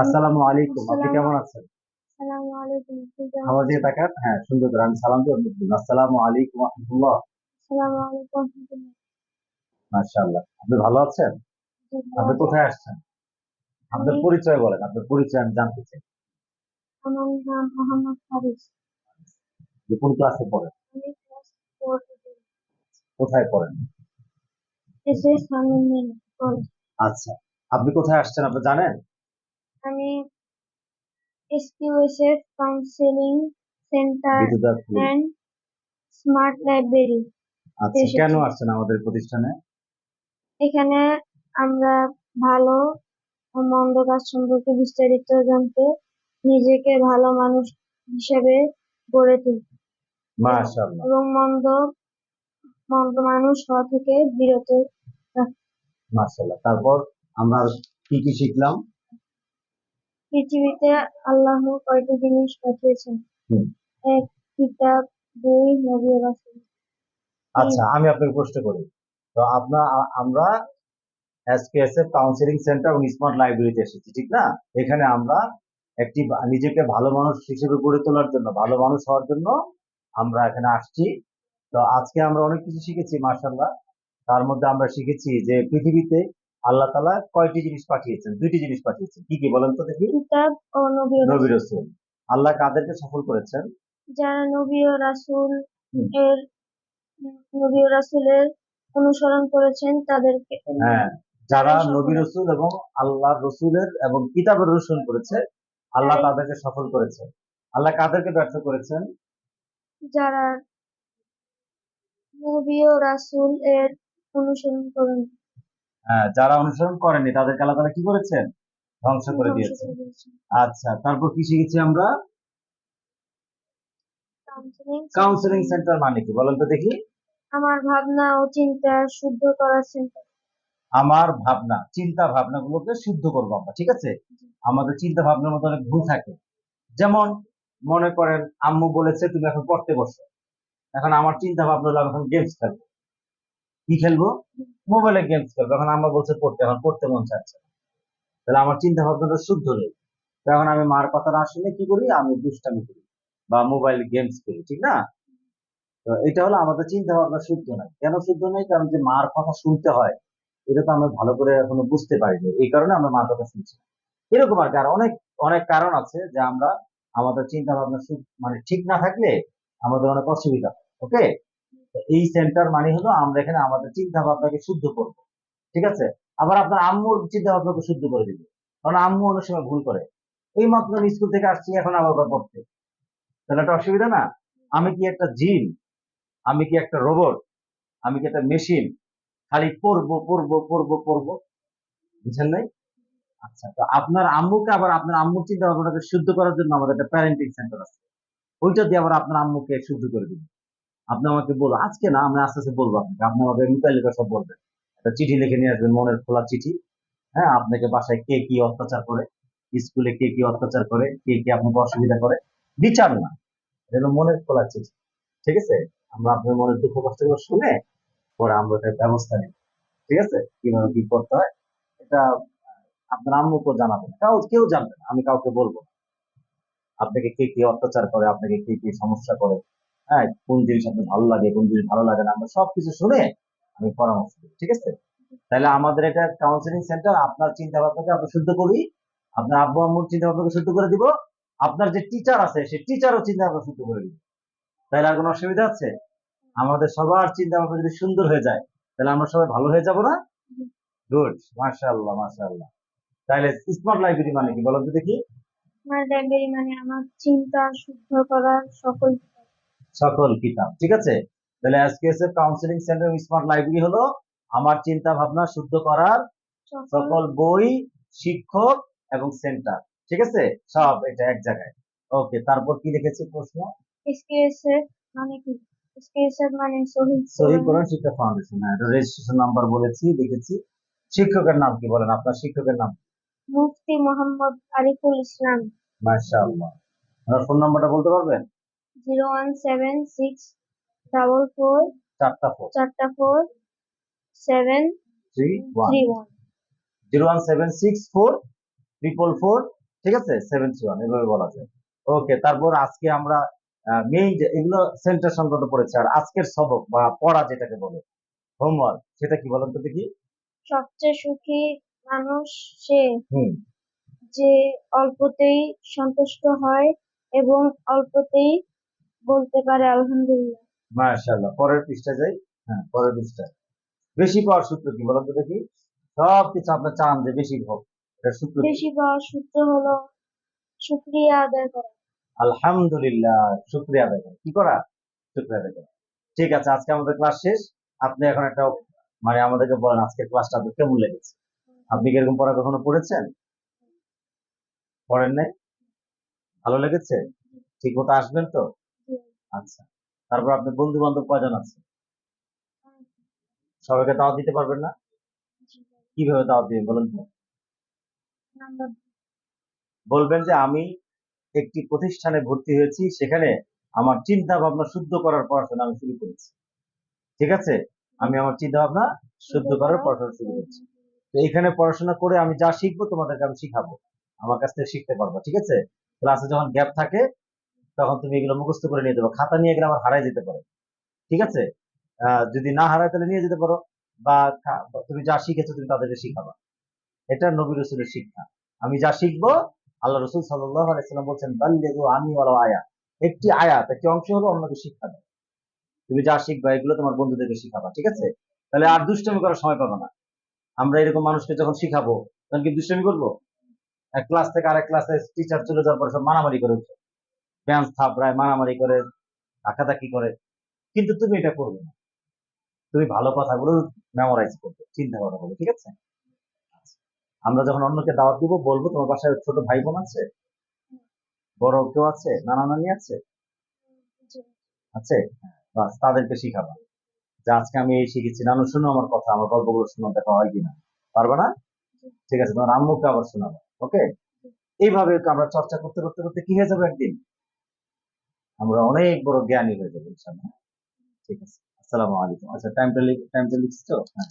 আসসালামু আলাইকুম। আপনি কেমন আছেন? আসসালামু আলাইকুম আমার দিকে তাকান? হ্যাঁ সুন্দর করে আমি সালাম দিয়ে বলুন আসসালামু আলাইকুম রহমতুল্লাহ। আসসালামু আলাইকুম রহমতুল্লাহ। মাশাআল্লাহ। আপনি ভালো আছেন? আপনি কোথায় আসছেন? আপনার পরিচয় বলেন আপনার পরিচয় আমি জানতে চাই। আমার নাম মোহাম্মদ হারিস কোন ক্লাসে পড়েন? কোথায় পড়েন? আচ্ছা। আপনি কোথায় আসছেন আপনি জানেন? আমি SQSF counselling centre and smart library আচ্ছা। কেন আসছেন আমাদের প্রতিষ্ঠানে? এখানে আমরা ভালো ও মন্দ কাজ সম্পর্কে বিস্তারিত জানতে নিজেকে ভালো মানুষ হিসেবে গড়ে তুলি। মাশাআল্লাহ। এবং মন্দ মন্দ মানুষ হওয়া থেকে বিরত মাশাআল্লাহ। তারপর আমরা কি কি শিখলাম? পৃথিবীতে আল্লাহ কয়টি জিনিস পাঠিয়েছেন? এক কিতাব দুই নবী রাসূল। আচ্ছা আমি আপনাকে প্রশ্ন করি। তো আপনার আমরা এসকেএসএফ কাউন্সিলিং সেন্টার এবং স্মার্ট লাইব্রেরিতে এসেছি ঠিক না? এখানে আমরা একটি নিজেকে ভালো মানুষ হিসেবে গড়ে তোলার জন্য ভালো মানুষ হওয়ার জন্য আমরা এখানে আসছি। তো আজকে আমরা অনেক কিছু শিখেছি মার্শাল্লাহ তার মধ্যে আমরা শিখেছি যে পৃথিবীতে আল্লাহ তালা কয়টি জিনিস পাঠিয়েছেন? দুইটি জিনিস পাঠিয়েছেন। কি কি বলেন তো দেখি। কিতাব ও নবী নবী রাসূল। আল্লাহ কাদেরকে সফল করেছেন? যারা নবী ও রাসূল এর নবী ও রাসূলের অনুসরণ করেছেন তাদেরকে হ্যাঁ। যারা নবী রসুল এবং আল্লাহ রসুলের এবং কিতাবের অনুসরণ করেছে আল্লাহ তাদেরকে সফল করেছে। আল্লাহ কাদেরকে ব্যর্থ করেছেন? যারা নবী ও রাসূল এর অনুসরণ করেন। হ্যাঁ যারা অনুসরণ করেনি তাদেরকে আল্লাহ তাআলা কি করেছেন? ধ্বংস করে দিয়েছেন। আচ্ছা তারপর কি শিখেছি আমরা? কাউন্সিলিং সেন্টার মানে কি? বলেন তো দেখি। আমার ভাবনা ও চিন্তা শুদ্ধ করার সেন্টার আমার ভাবনা চিন্তা ভাবনাগুলোকে শুদ্ধ করব আমরা ঠিক আছে? আমাদের চিন্তা ভাবনার মধ্যে অনেক ভুল থাকে। যেমন মনে করেন আম্মু বলেছে তুমি এখন পড়তে বসো। এখন আমার চিন্তা ভাবনা হলো আমি এখন গেমস খেলব। কি খেলব? মোবাইলে গেমস খেলব। এখন আম্মা বলছে পড়তে, এখন পড়তে মন চাচ্ছে তাহলে আমার চিন্তা ভাবনাটা শুদ্ধ নেই তখন আমি মার কথা না শুনে কি করি? আমি দুষ্টামি করি বা মোবাইল গেমস খেলি, ঠিক না? তো এটা হলো আমাদের চিন্তা ভাবনা শুদ্ধ নয়। কেন শুদ্ধ নেই কারণ যে মার কথা শুনতে হয়, এটা তো আমরা ভালো করে এখনও বুঝতে পারিনি। এই কারণে আমরা মার কথা শুনছি এরকম আর কি। অনেক অনেক কারণ আছে যে আমরা আমাদের চিন্তা ভাবনা মানে ঠিক না থাকলে আমাদের অনেক অসুবিধা ওকে এই সেন্টার মানে হলো আমরা এখানে আমাদের চিন্তা ভাবনাকে শুদ্ধ করব। ঠিক আছে? আবার আপনার আম্মুর চিন্তা ভাবনাকে শুদ্ধ করে দিব। কারণ আম্মু অনেক সময় ভুল করে। এই মাত্র আমি স্কুল থেকে আসছি, এখন আবার পড়তে। তাহলে একটা অসুবিধা না? আমি কি একটা জিন আমি কি একটা রোবট আমি কি একটা মেশিন খালি পড়ব পড়ব পড়ব পড়ব। বুঝেন নাই? আচ্ছা তো আপনার আম্মুকে আবার আপনার আম্মুর চিন্তা ভাবনাকে শুদ্ধ করার জন্য আমাদের একটা প্যারেন্টিং সেন্টার আছে। ওইটা দিয়ে আবার আপনার আম্মুকে শুদ্ধ করে দিন আপনি আমাকে বলো, আজকে না, আমি আস্তে আস্তে বলব আপনাকে। আপনি আমাকে লুকাই সব বলবেন। একটা চিঠি লিখে নিয়ে আসবেন, মনের খোলা চিঠি। হ্যাঁ আপনাকে বাসায় কে কি অত্যাচার করে, স্কুলে কে কি অত্যাচার করে, কে কি আপনাকে অসুবিধা করে, বিচার না। এটা মনের খোলা চিঠি। ঠিক আছে? আমরা আপনার মনের দুঃখ কষ্টগুলো শুনে পরে আমরা এটার ব্যবস্থা নিই ঠিক আছে? কীভাবে কি করতে হয়, এটা আপনার আম্মুকেও জানাবেন। কাউ, কেউ জানবে না, আমি কাউকে বলব আপনাকে কে কি অত্যাচার করে, আপনাকে কে কি সমস্যা করে হ্যাঁ কোন জিনিস আপনার ভালো লাগে, কোন জিনিস ভালো লাগে না, আমরা সবকিছু শুনে আমি পরামর্শ দিই, ঠিক আছে? তাহলে আমাদের এটা কাউন্সিলিং সেন্টার আপনার চিন্তা ভাবনাকে আমরা শুদ্ধ করি, আপনার আব্বু আম্মুর চিন্তা ভাবনাকে শুদ্ধ করে দিব, আপনার যে টিচার আছে, সেই টিচারও চিন্তা ভাবনা শুদ্ধ করে দিব। তাহলে আর কোনো অসুবিধা আছে? আমাদের সবার চিন্তা ভাবনা যদি সুন্দর হয়ে যায়, তাহলে আমরা সবাই ভালো হয়ে যাব না? গুড মাশাআল্লাহ মাশাআল্লাহ। তাহলে স্মার্ট লাইব্রেরি মানে কি বলো তো দেখি? আমার লাইব্রেরি মানে আমার চিন্তা শুদ্ধ করার সকল সকল কিতাব ঠিক আছে? তাহলে SKSF counselling centre smart library হলো আমার চিন্তা ভাবনা শুদ্ধ করার সকল বই শিক্ষক এবং সেন্টার ঠিক আছে? সব এটা এক জায়গায়। ওকে তারপর কি লিখেছি প্রশ্ন? এসকেএসএফ মানে কি? এসকেএসএফ মানে শহীদ সহি কোরআন শিক্ষা ফাউন্ডেশন হ্যাঁ এটা রেজিস্ট্রেশন নাম্বার বলেছি দেখেছি শিক্ষকের নাম কি বলেন আপনার? শিক্ষকের নাম মুফতি মোহাম্মদ আরিফুল ইসলাম। মাশাআল্লাহ। আপনার ফোন নাম্বারটা বলতে পারবেন? Zero one seven six double four চারটা ফোর চারটা four seven three one zero one seven six four triple four ঠিক আছে? সেভেন থ্রি ওয়ান এভাবে বলা যায়। ওকে তারপর আজকে আমরা মেইন এগুলো সেন্টার সংক্রান্ত পড়েছে আর আজকের সবক বা পড়া যেটাকে বলে হোমওয়ার্ক সেটা কি বলেন তো দেখি? সবচেয়ে সুখী মানুষ সে যে অল্পতেই সন্তুষ্ট হয় এবং অল্পতেই বলতে পারে আলহামদুলিল্লাহ। মাশাআল্লাহ পরের পৃষ্ঠা যাই? হ্যাঁ পরের পৃষ্ঠা বেশি পাওয়ার সূত্র কি বলেন তো দেখি? সব কিছু আপনার চান যে বেশি হোক এটা সূত্র বেশি পাওয়ার সূত্র হলো শুক্রিয়া আদায় করা। আলহামদুলিল্লাহ শুক্রিয়া আদায় করা। কি করা? শুক্রিয়া আদায় করা। ঠিক আছে আজকে আমাদের ক্লাস শেষ। আপনি এখন একটা মানে আমাদেরকে বলেন আজকের ক্লাসটা আপনার কেমন লেগেছে? আপনি কি এরকম পড়া কখনো পড়েছেন? পড়েন নাই? ভালো লেগেছে? ঠিক মতো আসবেন তো। আচ্ছা তারপর আপনার বন্ধু বান্ধব কয়জন আছে? সবাইকে দাওয়াত দিতে পারবেন না? কীভাবে দাওয়াত দিবেন বলেন তো? বলবেন যে আমি একটি প্রতিষ্ঠানে ভর্তি হয়েছি সেখানে আমার চিন্তা ভাবনা শুদ্ধ করার পড়াশোনা আমি শুরু করেছি। ঠিক আছে? আমি আমার চিন্তা ভাবনা শুদ্ধ করার পড়াশোনা শুরু করেছি। তো এখানে পড়াশোনা করে আমি যা শিখব তোমাদেরকে আমি শিখাবো। আমার কাছ থেকে শিখতে পারব ঠিক আছে? ক্লাসে যখন গ্যাপ থাকে তখন তুমি এগুলো মুখস্থ করে নিয়ে যাব। খাতা নিয়ে গেলে আমার হারাই যেতে পারে। ঠিক আছে? যদি না হারায় তাহলে নিয়ে যেতে পারো। বা তুমি যা শিখেছো তুমি তাদেরকে শিখাবা। এটা নবী রসুলের শিক্ষা। আমি যা শিখব, আল্লাহ রসুল আলাইসাল্লাম বলছেন আমি ওয়ালা আয়া। একটি আয়াত, একটি অংশ হলো অন্যকে শিক্ষা দেয় তুমি যা শিখবা, এগুলো তোমার বন্ধুদেরকে শিখাবা। ঠিক আছে? তাহলে আর দুষ্টামি করার সময় পাবো না। আমরা এরকম মানুষকে যখন শিখাবো, তখন কি দুষ্টামি করব? এক ক্লাস থেকে আরেক ক্লাসে টিচার চলে যাওয়ার পর সব মারামারি করে উঠে। ব্যাঞ্চ থাপড়ায়, মারামারি করে, ধাক্কাধাক্কি করে, কিন্তু তুমি এটা করবে না। তুমি ভালো কথাগুলো মেমোরাইজ করবে চিন্তা করা হবে ঠিক আছে। আমরা যখন অন্যকে দাওয়াত দিব, বলব, তোমার বাসায় ছোট ভাই বোন আছে? বড় কেউ আছে? নানা নানি আছে? আছে? বাস, তাদেরকে শিখাবা। যে আজকে আমি এই শিখেছি। নানু, শুনো আমার কথা, আমার গল্পগুলো শোনো, দেখা হয় কিনা। পারবে না? ঠিক আছে, তোমার আম্মুকে আবার শোনাবো, ওকে? এইভাবে আমরা চর্চা করতে করতে করতে কি হয়ে যাবে একদিন? আমরা অনেক বড় জ্ঞানী হয়ে যাব ইনশাল্লাহ ঠিক আছে, আসসালামু আলাইকুম। আচ্ছা টাইমটা টাইমটা তো? হ্যাঁ।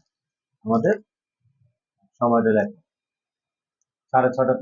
আমাদের সময়টা লেখা। সাড়ে ছটা